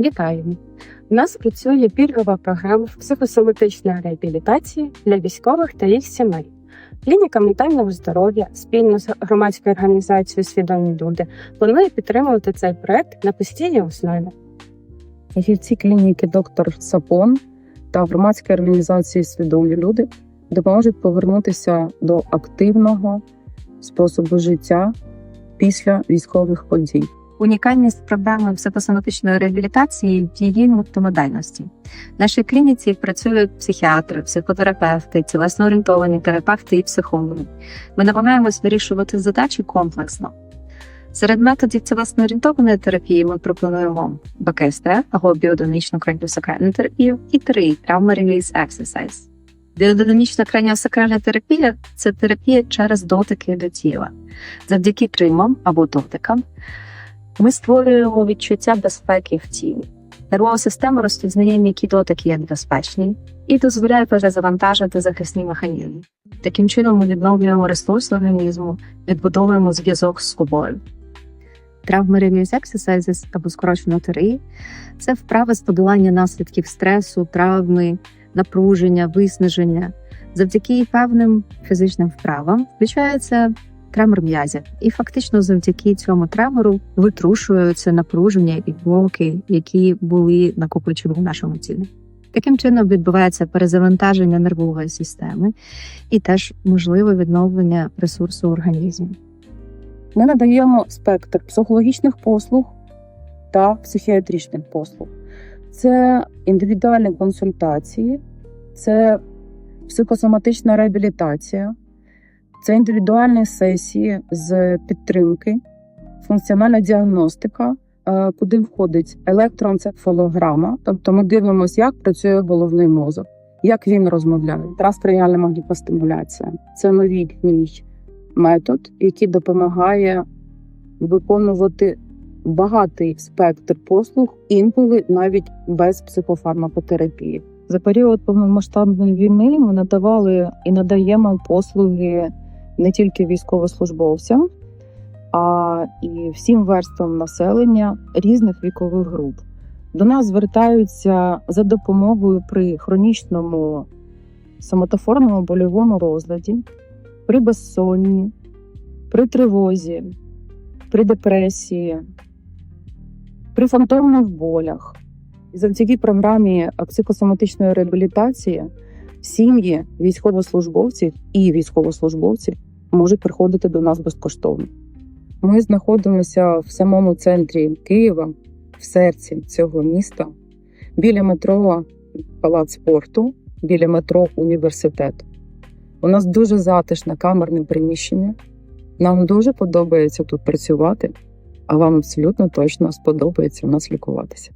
Вітаємо! У нас працює пільгова програма психосоматичної реабілітації для військових та їх сімей. Клініка ментального здоров'я спільно з громадською організацією Свідомі люди планує підтримувати цей проект на постійній основі. Фахівці клініки доктор Сапон та громадської організації Свідомі люди допоможуть повернутися до активного способу життя після військових подій. Унікальність програми психосоматичної реабілітації в її мультимодальності. В нашій клініці працюють психіатри, психотерапевти, тілесно орієнтовані терапевти і психологи. Ми намагаємось вирішувати задачі комплексно. Серед методів тілесно орієнтованої терапії ми пропонуємо БКСТ або біодинамічну краніосакральну терапію і три травма реліз exercise. Біодинамічна краніосакральна терапія це терапія через дотики до тіла. Завдяки тримам або дотикам ми створюємо відчуття безпеки в тілі. Нервова система розпізнає м'які дотики як безпечні і дозволяє перезавантажити захисні механізми. Таким чином ми відновлюємо ресурс організму, відбудовуємо зв'язок з собою. Травми Release Exercises або скорочено ТРІ – це вправи з подолання наслідків стресу, травми, напруження, виснаження. Завдяки певним фізичним вправам включається тремор м'язів, і фактично завдяки цьому тремору витрушуються напруження і блоки, які були накопичені в нашому тілі. Таким чином відбувається перезавантаження нервової системи і теж можливе відновлення ресурсу організму. Ми надаємо спектр психологічних послуг та психіатричних послуг. Це індивідуальні консультації, це психосоматична реабілітація, це індивідуальні сесії з підтримки, функціональна діагностика, е, куди входить електроенцефалограма, тобто ми дивимося, як працює головний мозок, як він розмовляє. Транскраніальна магнітостимуляція це новітній метод, який допомагає виконувати багатий спектр послуг, інколи навіть без психофармакотерапії. За період повномасштабної війни ми надавали і надаємо послуги не тільки військовослужбовцям, а і всім верствам населення різних вікових груп. До нас звертаються за допомогою при хронічному соматоформному больовому розладі, при безсонні, при тривозі, при депресії, при фантомних болях. І завдяки програмі психосоматичної реабілітації сім'ї військовослужбовців і військовослужбовців можуть приходити до нас безкоштовно. Ми знаходимося в самому центрі Києва, в серці цього міста, біля метро Палац спорту, біля метро університет. У нас дуже затишне камерне приміщення. Нам дуже подобається тут працювати, а вам абсолютно точно сподобається у нас лікуватися.